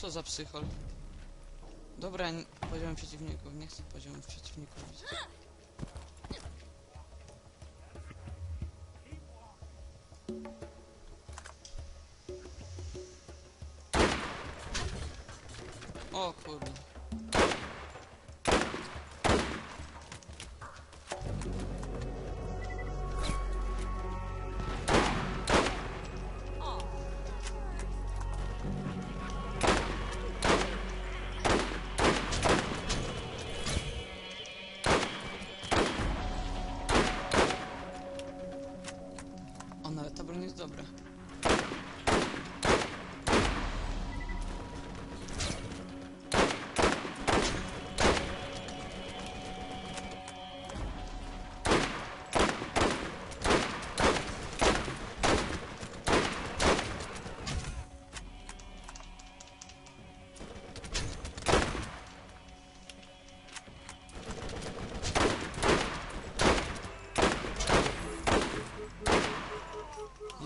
to za psychol? Dobra, n- poziom przeciwników, nie chcę poziomów przeciwników widzieć. O kurde.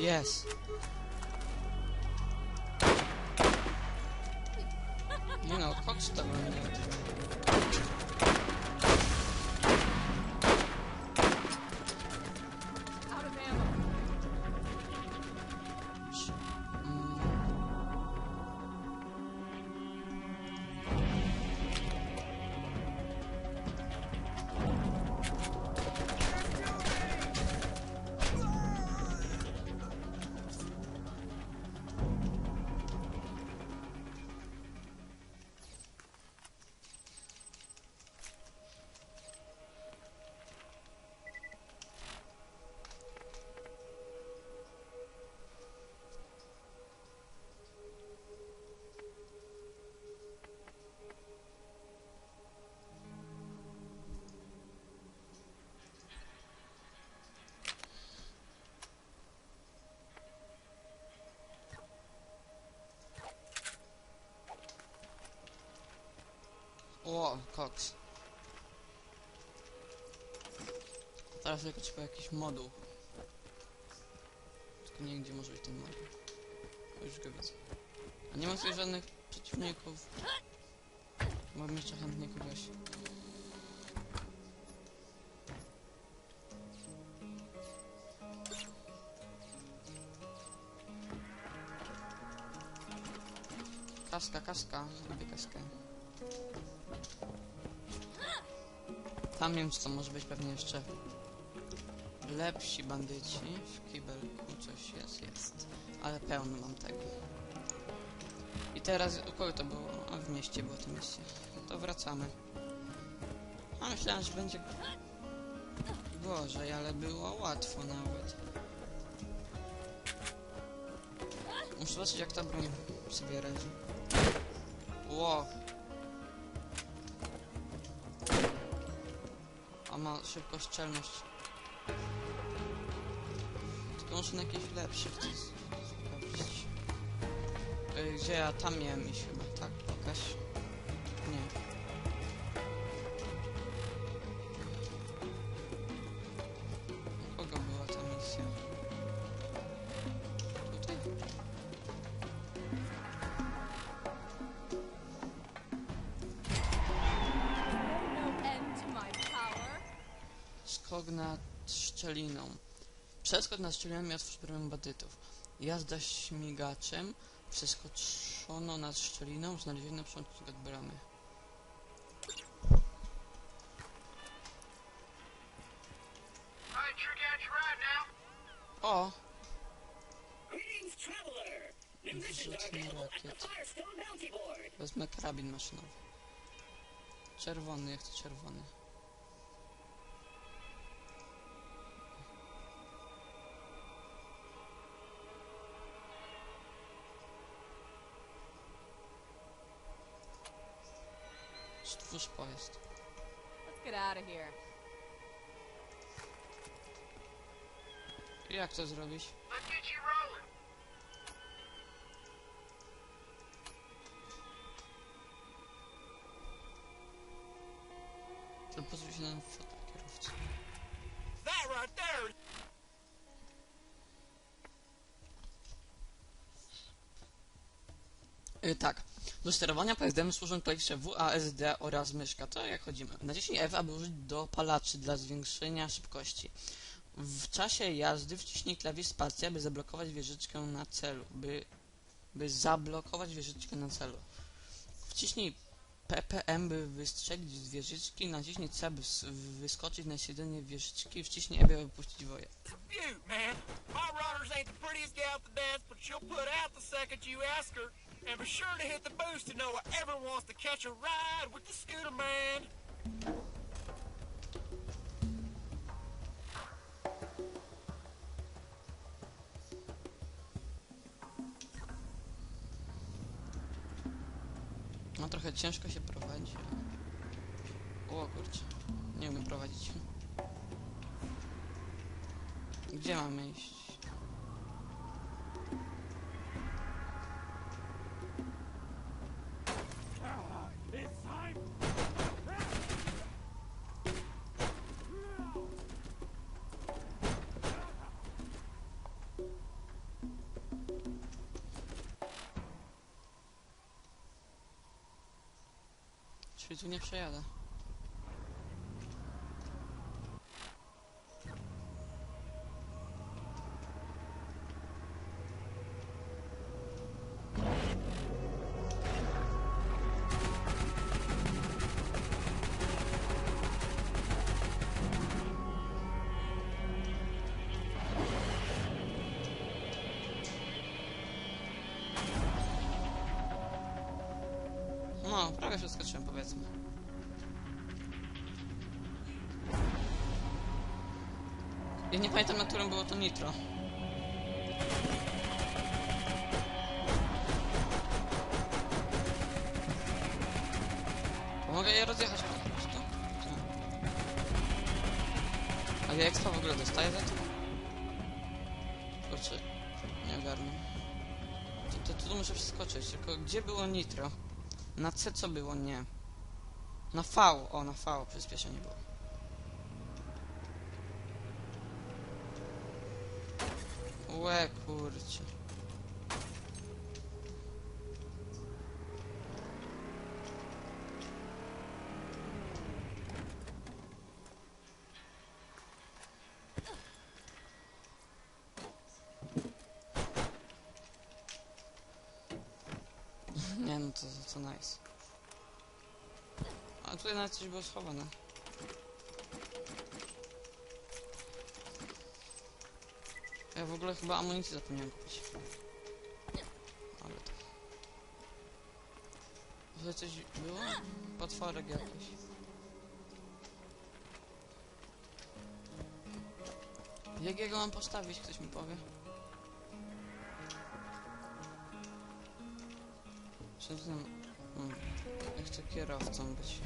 Jest. Nie no, koks koks. Teraz tylko trzeba jakiś moduł. Tylko nie gdzie może być ten moduł. Już go widzę. A nie ma tutaj żadnych przeciwników. Mam jeszcze chętnie kogoś. Kaska, kaska. Lubię kaskę. Tam wiem, to może być pewnie jeszcze lepsi bandyci. W kibelku coś jest, jest. Ale pełno mam tego. I teraz, u kogo to było? A w mieście było to mieście. To wracamy. A myślałem, że będzie gorzej, ale było łatwo nawet. Muszę zobaczyć, jak ta broń sobie radzi. Ło! Ma szybkostrzelność. Tylko muszę na chcę z- sprawdzić. Y, Gdzie ja tam miałem iść chyba, tak? Pokaż. Skok nad szczeliną. Przeskok nad szczeliną i otworzyłem bandytów. Jazda śmigaczem. Przeskoczono nad szczeliną. Znaleziono przątnik od bramy. O! At the rakiet. Wezmę karabin maszynowy. Czerwony, jak to czerwony. Let's get out of here. Jak to zrobić? Let's get you rolling. To pozwól się na fotel kierowcy. That right there. Tak. Do sterowania pojazdem służą klawisze WASD oraz myszka. To jak chodzimy. Naciśnij F, aby użyć dopalaczy dla zwiększenia szybkości. W czasie jazdy wciśnij klawisz spacja, by zablokować wieżyczkę na celu. By, by zablokować wieżyczkę na celu. Wciśnij PPM, by wystrzelić z wieżyczki. Naciśnij C, by wyskoczyć na siedzenie wieżyczki. Wciśnij E, by wypuścić woję. Man. My runners ain't the prettiest gal to dance, but she'll put out the second you ask her. And be sure to hit the boost to know everyone wants to catch a ride with the scooter man. No trochę ciężko się prowadzi. O kurczę, nie umiem prowadzić. Gdzie mamy iść? Tu nie przejadę. Prawie przeskoczyłem powiedzmy. Ja nie pamiętam na którym było to nitro. Mogę je rozjechać po prostu? Tak. A ja ekstra w ogóle dostaję za to? Kurczę, nie ogarnę. To, to, tu muszę przeskoczyć, tylko gdzie było nitro? Na C co było? Nie. Na V, o na V przyspieszenie było. Łe kurcie. A tutaj nawet coś było schowane. Ja w ogóle chyba amunicji zapomniałem kupić. Ale to... Tutaj coś było? Potworek jakiś. Jak ja go mam postawić, ktoś mi powie? Czy tam... Hmm. Ja chcę kierowcą być.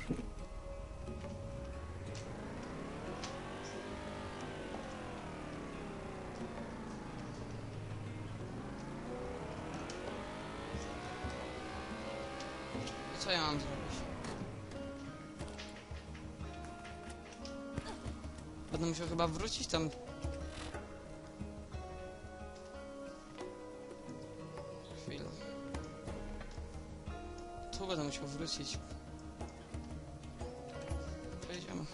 Co ja mam zrobić? Będę musiał chyba wrócić tam. Chwilę. Tu będę musiał wrócić. Pojedziemy.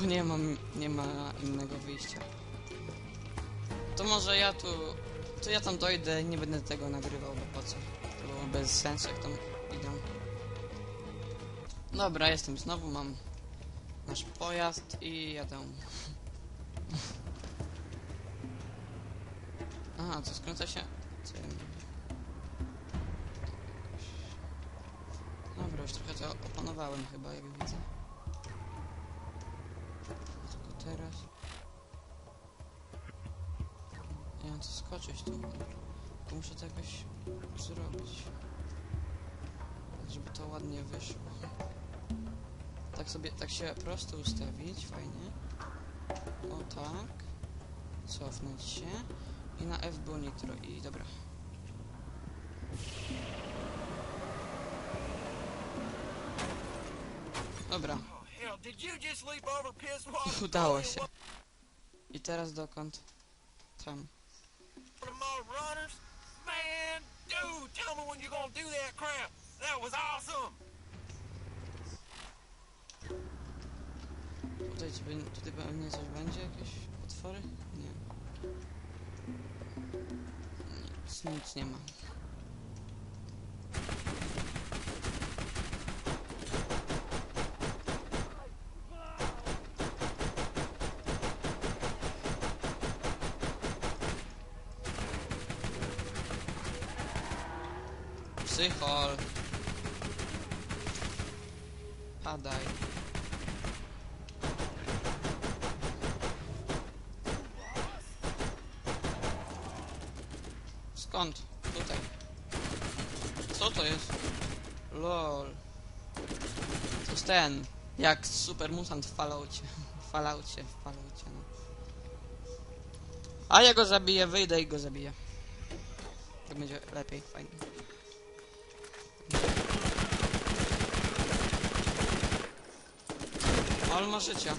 Bo nie mam, nie ma innego wyjścia. To może ja tu, to ja tam dojdę nie będę tego nagrywał, bo po co? To było bez sensu, jak tam idą. Dobra, jestem znowu, mam nasz pojazd i jadę. Aha, co skręca się? Mówię? Dobra, już trochę to opanowałem chyba, jak widzę. Tylko teraz... Wiem, co skoczyć tu. To muszę to jakoś zrobić. Żeby to ładnie wyszło. Tak sobie, tak się prosto ustawić, fajnie. O tak. Cofnąć się. I na F było nitro i dobra. Dobra, udało się. I teraz dokąd? Tam. Dude, tell me when you're gonna do that crap. That was awesome. Tutaj, tutaj pewnie coś będzie, jakieś potwory? Nie. Nic, nic nie ma. Psychol. Padaj. Skąd? Tutaj. Co to jest? LOL. To jest ten. Jak super mutant w Falloutie. W Falloutie, w Falloutie, no. A ja go zabiję, wyjdę i go zabiję. Tak będzie lepiej, fajnie. Ale ma życia.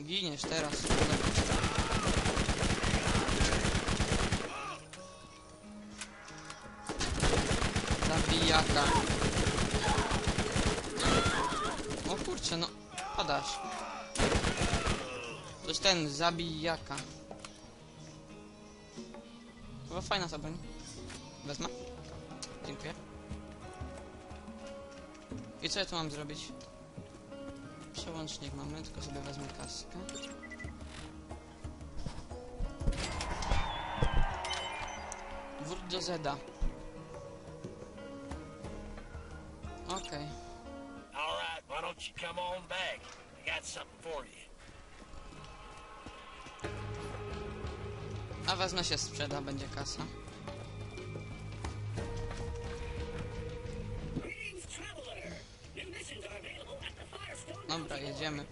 Giniesz teraz. Zabijaka. O kurczę, no padasz. To jest ten, zabijaka. Chyba fajna ta broń. Wezmę. Dziękuję. I co ja tu mam zrobić? Przełącznik mamy, tylko sobie wezmę kaskę. Wróć do Zeda. Okej. All right, why don't you come on back? I got something for you. A wezmę się sprzeda, będzie kasa.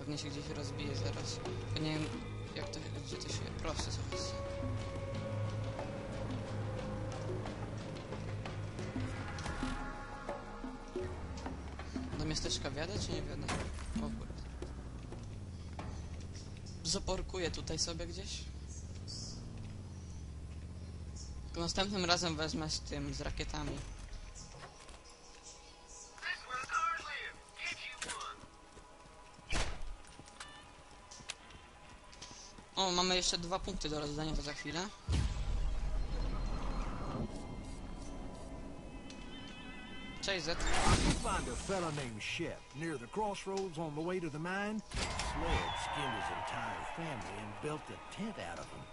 Pewnie się gdzieś rozbije zaraz. Tylko nie wiem, jak to, gdzie to się... Proste jest. Do miasteczka wiadę, czy nie wiadę? O. Zaporkuję tutaj sobie gdzieś. Następnym razem wezmę z tym, z rakietami. Jeszcze dwa punkty do rozdania, to za chwilę. Cześć Z. Find a fella named Shep near the crossroads on the way to the mine. Sled skinned his entire family and built a tent out of him.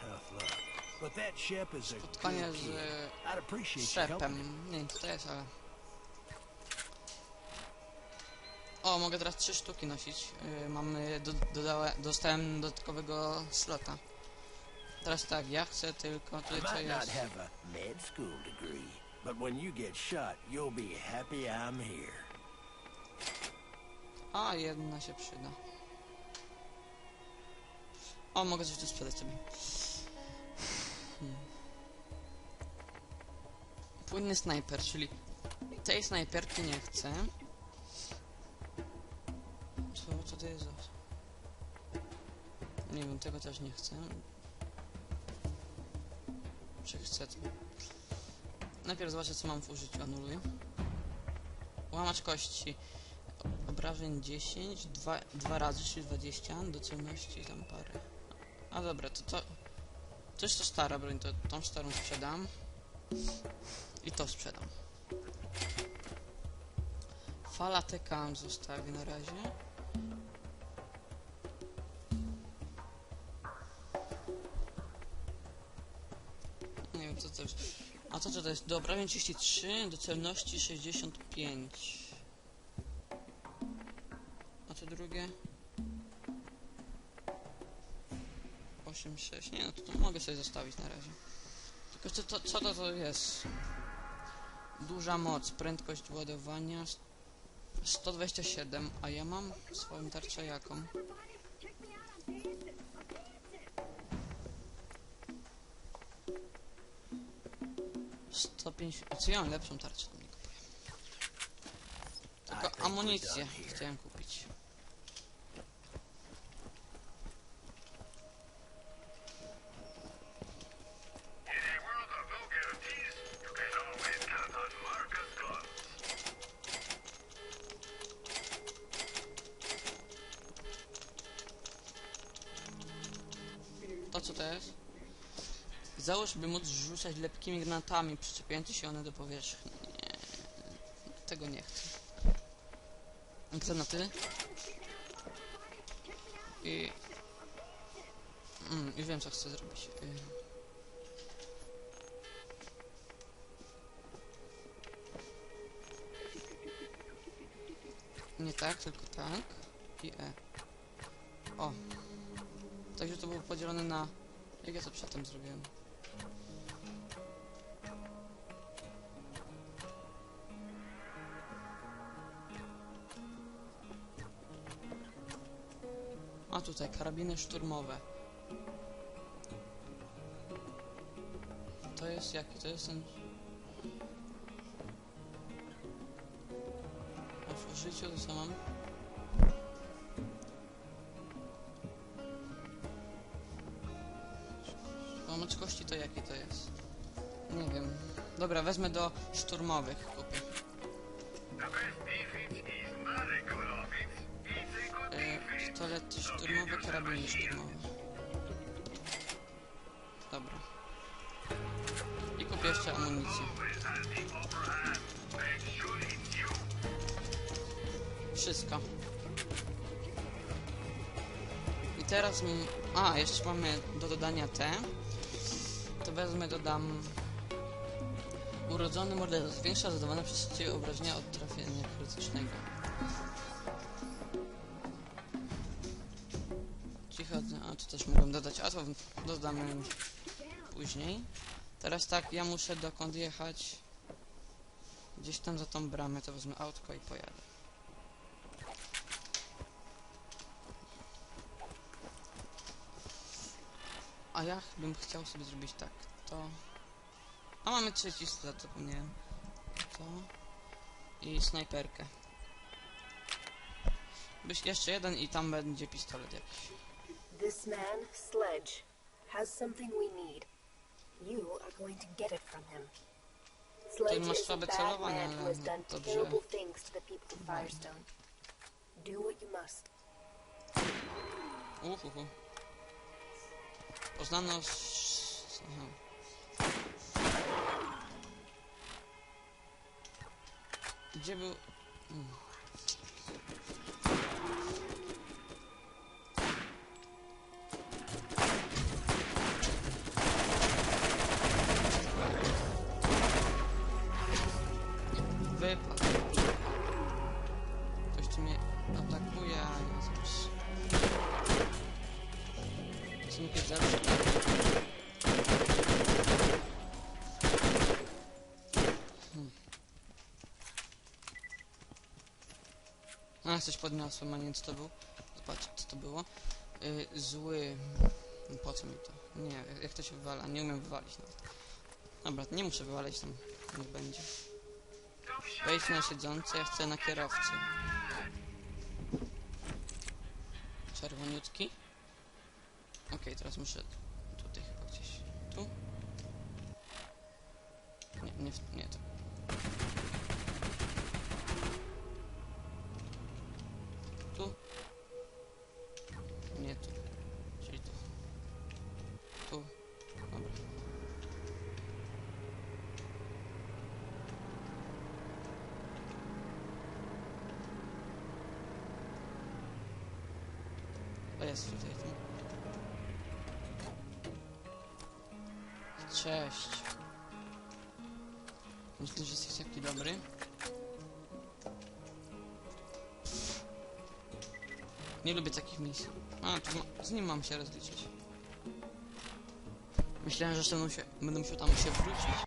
Tough luck. But that Shep is a good kid. I'd appreciate you helping him. Nie wiem, co to jest, ale... O, mogę teraz trzy sztuki nosić. Yy, mamy... Do, dodałe, dostałem dodatkowego slota. Teraz tak, ja chcę tylko... Tutaj co jest? A, jedna się przyda. O, mogę coś tu sprzedać sobie. Hmm. Płynny snajper, czyli tej snajperki nie chcę. To jest. Nie wiem, tego też nie chcę. Czy chcę to? Najpierw zobaczę, co mam w użyciu, anuluję. Łamacz kości. Obrażeń 10, 2, 2 razy, czyli 20, do celności tam parę. A dobra, to to... To jest to stara broń, to tą starą sprzedam. I to sprzedam. Fala TK zostawię na razie. A co to jest? Do obrażeń 33, do celności 65. A to drugie? 8, 6. Nie no, to, to mogę sobie zostawić na razie. Tylko co to, co to, to jest? Duża moc, prędkość ładowania 127, a ja mam swoją tarczę jaką? Sto pięćdziesiąt. Co ja mam lepszą tarczę, Tylko amunicję chciałem kupić. Załóż, by móc rzucać lepkimi granatami, przyczepiając się one do powierzchni. Nie, tego nie chcę. Co na ty? I... Mm, już wiem, co chcę zrobić. Y... Nie tak, tylko tak. I E. O. Także to było podzielone na... Jak ja to przedtem zrobiłem? Tutaj, karabiny szturmowe. To jest jaki? To jest ten... A w użyciu to co mam? Pomoc kości to jaki to jest? Nie wiem. Dobra, wezmę do szturmowych karabiny szturmowe. Dobra. I kupię jeszcze amunicję. Wszystko. I teraz... m- A, jeszcze mamy do dodania te. To wezmę, dodam... Urodzony morderca zwiększa zadawane przez ciebie obrażenia od trafienia krytycznego. To dodamy później. Teraz tak, ja muszę dokąd jechać. Gdzieś tam za tą bramę, to wezmę autko i pojadę. A ja bym chciał sobie zrobić tak, to... A mamy trzeci stat, zapomniałem. To... I snajperkę. Byś jeszcze jeden i tam będzie pistolet jakiś. This man, Sledge, has something we need. You are going to get it from him. Sledge is a bad man who has done terrible things to the people of Firestone. Do what you must. Uhuhu. Poznano. Aha. Gdzie był... Mm. A, coś podniosłem, a nie co to było. Zobaczcie co to było. Y, zły... No Po co mi to? Nie, jak to się wywala? Nie umiem wywalić nawet. Dobra, nie muszę wywalać tam. Niech będzie. Wejdź na siedzące, ja chcę na kierowcy. Czerwoniutki. Okej, teraz muszę tutaj chyba gdzieś. Tu? Nie, nie, nie jest tutaj. Cześć. Myślisz, że jesteś taki dobry? Nie lubię takich misji. A, ma, z nim mam się rozliczyć. Myślałem, że mną się, będę musiał tam się wrócić.